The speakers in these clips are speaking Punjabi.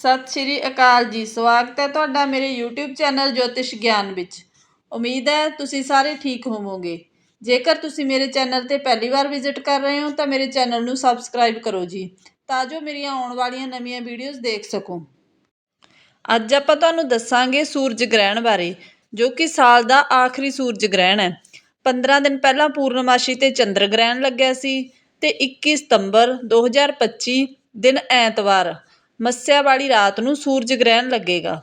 ਸਤਿ ਸ਼੍ਰੀ ਅਕਾਲ ਜੀ, ਸਵਾਗਤ ਹੈ ਤੁਹਾਡਾ ਮੇਰੇ YouTube ਚੈਨਲ ਜੋਤਿਸ਼ ਗਿਆਨ ਵਿੱਚ। ਉਮੀਦ ਹੈ ਤੁਸੀਂ ਸਾਰੇ ਠੀਕ ਹੋਵੋਗੇ। ਜੇਕਰ ਤੁਸੀਂ ਮੇਰੇ ਚੈਨਲ ਤੇ ਪਹਿਲੀ ਵਾਰ ਵਿਜ਼ਿਟ ਕਰ ਰਹੇ ਹੋ, ਤਾਂ ਮੇਰੇ ਚੈਨਲ ਨੂੰ ਸਬਸਕ੍ਰਾਈਬ ਕਰੋ ਜੀ, ਤਾਂ ਜੋ ਮੇਰੀਆਂ ਆਉਣ ਵਾਲੀਆਂ ਨਵੀਆਂ ਵੀਡੀਓਜ਼ ਦੇਖ ਸਕੋ। ਅੱਜ ਆਪਾਂ ਤੁਹਾਨੂੰ ਦੱਸਾਂਗੇ ਸੂਰਜ ਗ੍ਰਹਿਣ ਬਾਰੇ, ਜੋ ਕਿ ਸਾਲ ਦਾ ਆਖਰੀ ਸੂਰਜ ਗ੍ਰਹਿਣ ਹੈ। 15 ਦਿਨ ਪਹਿਲਾਂ ਪੂਰਨਮਾਸ਼ੀ ਤੇ ਚੰਦਰ ਗ੍ਰਹਿਣ ਲੱਗਿਆ ਸੀ ਤੇ 21 ਸਤੰਬਰ 2025 ਦਿਨ ਐਤਵਾਰ। ਮੱਸਿਆ ਵਾਲੀ ਰਾਤ ਨੂੰ ਸੂਰਜ ਗ੍ਰਹਿਣ ਲੱਗੇਗਾ।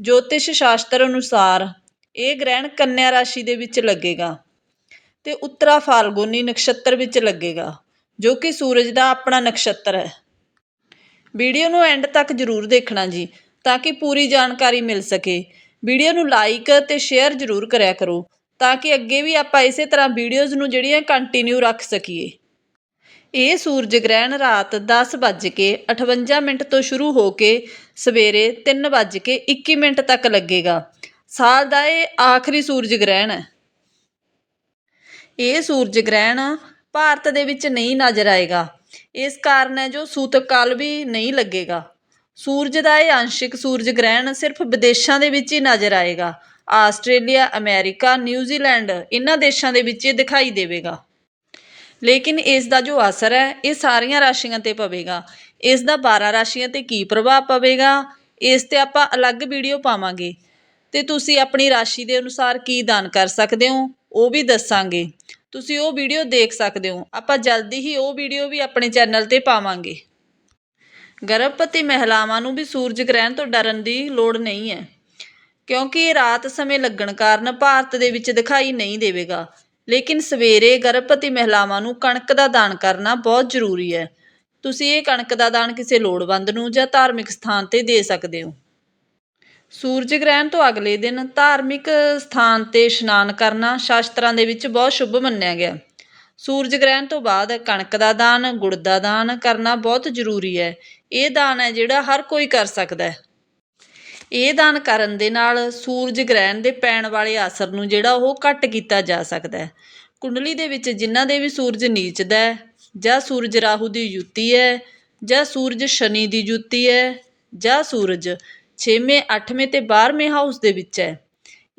ਜੋਤਿਸ਼ ਸ਼ਾਸਤਰ ਅਨੁਸਾਰ ਇਹ ਗ੍ਰਹਿਣ ਕੰਨਿਆ ਰਾਸ਼ੀ ਦੇ ਵਿੱਚ ਲੱਗੇਗਾ ਤੇ ਉੱਤਰਾ ਫਾਲਗੁਨੀ ਨਕਸ਼ਤਰ ਵਿੱਚ ਲੱਗੇਗਾ, ਜੋ ਕਿ ਸੂਰਜ ਦਾ ਆਪਣਾ ਨਕਸ਼ਤਰ ਹੈ। ਵੀਡੀਓ ਨੂੰ ਐਂਡ ਤੱਕ ਜ਼ਰੂਰ ਦੇਖਣਾ ਜੀ, ਤਾਂ ਕਿ ਪੂਰੀ ਜਾਣਕਾਰੀ ਮਿਲ ਸਕੇ। ਵੀਡੀਓ ਨੂੰ ਲਾਈਕ ਤੇ ਸ਼ੇਅਰ ਜ਼ਰੂਰ ਕਰਿਆ ਕਰੋ, ਤਾਂ ਕਿ ਅੱਗੇ ਵੀ ਆਪਾਂ ਇਸੇ ਤਰ੍ਹਾਂ ਵੀਡੀਓਜ਼ ਨੂੰ ਜਿਹੜੀਆਂ ਕੰਟੀਨਿਊ ਰੱਖ ਸਕੀਏ। ਇਹ ਸੂਰਜ ਗ੍ਰਹਿਣ ਰਾਤ 10:58 ਮਿੰਟ ਤੋਂ ਸ਼ੁਰੂ ਹੋ ਕੇ ਸਵੇਰੇ 3:21 ਮਿੰਟ ਤੱਕ ਲੱਗੇਗਾ। ਸਾਲ ਦਾ ਇਹ ਆਖਰੀ ਸੂਰਜ ਗ੍ਰਹਿਣ ਹੈ। ਇਹ ਸੂਰਜ ਗ੍ਰਹਿਣ ਭਾਰਤ ਦੇ ਵਿੱਚ ਨਹੀਂ ਨਜ਼ਰ ਆਏਗਾ। ਇਸ ਕਾਰਨ ਹੈ ਜੋ ਸੂਤਕ ਕਾਲ ਵੀ ਨਹੀਂ ਲੱਗੇਗਾ। ਸੂਰਜ ਦਾ ਇਹ ਅੰਸ਼ਿਕ ਸੂਰਜ ਗ੍ਰਹਿਣ ਸਿਰਫ ਵਿਦੇਸ਼ਾਂ ਦੇ ਵਿੱਚ ਹੀ ਨਜ਼ਰ ਆਏਗਾ। ਆਸਟ੍ਰੇਲੀਆ, ਅਮਰੀਕਾ, ਨਿਊਜ਼ੀਲੈਂਡ ਇਹਨਾਂ ਦੇਸ਼ਾਂ ਦੇ ਵਿੱਚ ਇਹ ਦਿਖਾਈ ਦੇਵੇਗਾ। ਲੇਕਿਨ ਇਸ ਦਾ ਜੋ ਅਸਰ ਹੈ, ਇਹ ਸਾਰੀਆਂ ਰਾਸ਼ੀਆਂ ਤੇ ਪਵੇਗਾ। ਇਸ ਦਾ 12 ਰਾਸ਼ੀਆਂ ਤੇ ਕੀ ਪ੍ਰਭਾਵ ਪਵੇਗਾ, ਇਸ ਤੇ ਆਪਾਂ ਅਲੱਗ ਵੀਡੀਓ ਪਾਵਾਂਗੇ। ਤੇ ਤੁਸੀਂ ਆਪਣੀ ਰਾਸ਼ੀ ਦੇ ਅਨੁਸਾਰ ਕੀ ਦਾਨ ਕਰ ਸਕਦੇ ਹੋ, ਉਹ ਵੀ ਦੱਸਾਂਗੇ। ਤੁਸੀਂ ਉਹ ਵੀਡੀਓ ਦੇਖ ਸਕਦੇ ਹੋ। ਆਪਾਂ ਜਲਦੀ ਹੀ ਉਹ ਵੀਡੀਓ ਵੀ ਆਪਣੇ ਚੈਨਲ ਤੇ ਪਾਵਾਂਗੇ। ਗਰਭਵਤੀ ਮਹਿਲਾਵਾਂ ਨੂੰ ਵੀ ਸੂਰਜ ਗ੍ਰਹਿਣ ਤੋਂ ਡਰਨ ਦੀ ਲੋੜ ਨਹੀਂ ਹੈ, ਕਿਉਂਕਿ ਇਹ ਰਾਤ ਸਮੇਂ ਲੱਗਣ ਕਾਰਨ ਭਾਰਤ ਦੇ ਵਿੱਚ ਦਿਖਾਈ ਨਹੀਂ ਦੇਵੇਗਾ। ਲੇਕਿਨ ਸਵੇਰੇ ਗਰਭਵਤੀ ਮਹਿਲਾਵਾਂ ਨੂੰ ਕਣਕ ਦਾ ਦਾਨ ਕਰਨਾ ਬਹੁਤ ਜ਼ਰੂਰੀ ਹੈ। ਤੁਸੀਂ ਇਹ ਕਣਕ ਦਾ ਦਾਨ ਕਿਸੇ ਲੋੜਵੰਦ ਨੂੰ ਜਾਂ ਧਾਰਮਿਕ ਸਥਾਨ ਤੇ ਦੇ ਸਕਦੇ ਹੋ। ਸੂਰਜ ਗ੍ਰਹਿਣ ਤੋਂ ਅਗਲੇ ਦਿਨ ਧਾਰਮਿਕ ਸਥਾਨ ਤੇ ਇਸ਼ਨਾਨ ਕਰਨਾ ਸ਼ਾਸਤਰਾਂ ਦੇ ਵਿੱਚ ਬਹੁਤ ਸ਼ੁਭ ਮੰਨਿਆ ਗਿਆ। ਸੂਰਜ ਗ੍ਰਹਿਣ ਤੋਂ ਬਾਅਦ ਕਣਕ ਦਾ ਦਾਨ, ਗੁੜ ਦਾ ਦਾਨ ਕਰਨਾ ਬਹੁਤ ਜ਼ਰੂਰੀ ਹੈ। ਇਹ ਦਾਨ ਹੈ ਜਿਹੜਾ ਹਰ ਕੋਈ ਕਰ ਸਕਦਾ ਹੈ। ਇਹ ਦਾਨ ਕਰਨ ਦੇ ਨਾਲ ਸੂਰਜ ਗ੍ਰਹਿਣ ਦੇ ਪੈਣ ਵਾਲੇ ਅਸਰ ਨੂੰ ਜਿਹੜਾ ਉਹ ਘੱਟ ਕੀਤਾ ਜਾ ਸਕਦਾ ਕੁੰਡਲੀ ਦੇ ਵਿੱਚ ਜਿਨ੍ਹਾਂ ਦੇ ਵੀ ਸੂਰਜ ਨੀਚਦਾ ਜਾਂ ਸੂਰਜ ਰਾਹੂ ਦੀ ਯੁਤੀ ਹੈ, ਜਾਂ ਸੂਰਜ ਸ਼ਨੀ ਦੀ ਯੁਤੀ ਹੈ, ਜਾਂ ਸੂਰਜ 6ਵੇਂ 8ਵੇਂ ਤੇ 12ਵੇਂ ਹਾਊਸ ਦੇ ਵਿੱਚ ਹੈ।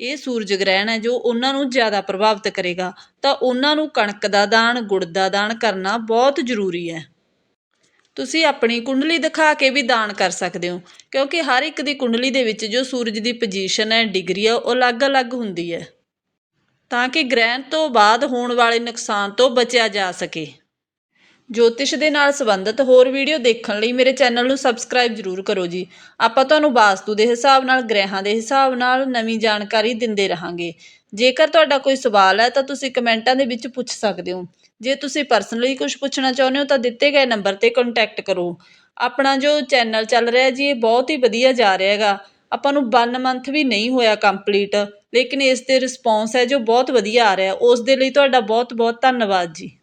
ਇਹ ਸੂਰਜ ਗ੍ਰਹਿਣ ਹੈ ਜੋ ਉਹਨਾਂ ਨੂੰ ਜ਼ਿਆਦਾ ਪ੍ਰਭਾਵਿਤ ਕਰੇਗਾ। ਤਾਂ ਉਹਨਾਂ ਨੂੰ ਕਣਕ ਦਾ ਦਾਨ, ਗੁੜ ਦਾ ਦਾਨ ਕਰਨਾ ਬਹੁਤ ਜ਼ਰੂਰੀ ਹੈ। ਤੁਸੀਂ ਆਪਣੀ ਕੁੰਡਲੀ ਦਿਖਾ ਕੇ ਵੀ ਦਾਨ ਕਰ ਸਕਦੇ ਹੋ, ਕਿਉਂਕਿ ਹਰ ਇੱਕ ਦੀ ਕੁੰਡਲੀ ਦੇ ਵਿੱਚ ਜੋ ਸੂਰਜ ਦੀ ਪੋਜੀਸ਼ਨ ਹੈ ਡਿਗਰੀ ਹੈ ਉਹ ਅਲੱਗ-ਅਲੱਗ ਹੁੰਦੀ ਹੈ। ਤਾਂ ਕਿ ਗ੍ਰਹਿਣ ਤੋਂ ਬਾਅਦ ਹੋਣ ਵਾਲੇ ਨੁਕਸਾਨ ਤੋਂ ਬਚਿਆ ਜਾ ਸਕੇ। ਜੋਤਿਸ਼ ਦੇ ਨਾਲ ਸੰਬੰਧਿਤ ਹੋਰ ਵੀਡੀਓ ਦੇਖਣ ਲਈ ਮੇਰੇ ਚੈਨਲ ਨੂੰ ਸਬਸਕ੍ਰਾਈਬ ਜ਼ਰੂਰ ਕਰੋ ਜੀ। ਆਪਾਂ ਤੁਹਾਨੂੰ ਵਾਸਤੂ ਦੇ ਹਿਸਾਬ ਨਾਲ, ਗ੍ਰਹਿਾਂ ਦੇ ਹਿਸਾਬ ਨਾਲ ਨਵੀਂ ਜਾਣਕਾਰੀ ਦਿੰਦੇ ਰਹਾਂਗੇ। ਜੇਕਰ ਤੁਹਾਡਾ ਕੋਈ ਸਵਾਲ ਹੈ, ਤਾਂ ਤੁਸੀਂ ਕਮੈਂਟਾਂ ਦੇ ਵਿੱਚ ਪੁੱਛ ਸਕਦੇ ਹੋ। ਜੇ ਤੁਸੀਂ ਪਰਸਨਲੀ ਕੁਝ ਪੁੱਛਣਾ ਚਾਹੁੰਦੇ ਹੋ, ਤਾਂ ਦਿੱਤੇ ਗਏ ਨੰਬਰ ਤੇ ਕੰਟੈਕਟ ਕਰੋ। ਆਪਣਾ ਜੋ ਚੈਨਲ ਚੱਲ ਰਿਹਾ ਜੀ, ਇਹ ਬਹੁਤ ਹੀ ਵਧੀਆ ਜਾ ਰਿਹਾ ਹੈਗਾ। ਆਪਾਂ ਨੂੰ 1 ਮੰਥ ਵੀ ਨਹੀਂ ਹੋਇਆ ਕੰਪਲੀਟ ਲੇਕਿਨ ਇਸ ਤੇ ਰਿਸਪੌਂਸ ਹੈ ਜੋ ਬਹੁਤ ਵਧੀਆ ਆ ਰਿਹਾ। ਉਸ ਦੇ ਲਈ ਤੁਹਾਡਾ ਬਹੁਤ ਬਹੁਤ ਧੰਨਵਾਦ ਜੀ।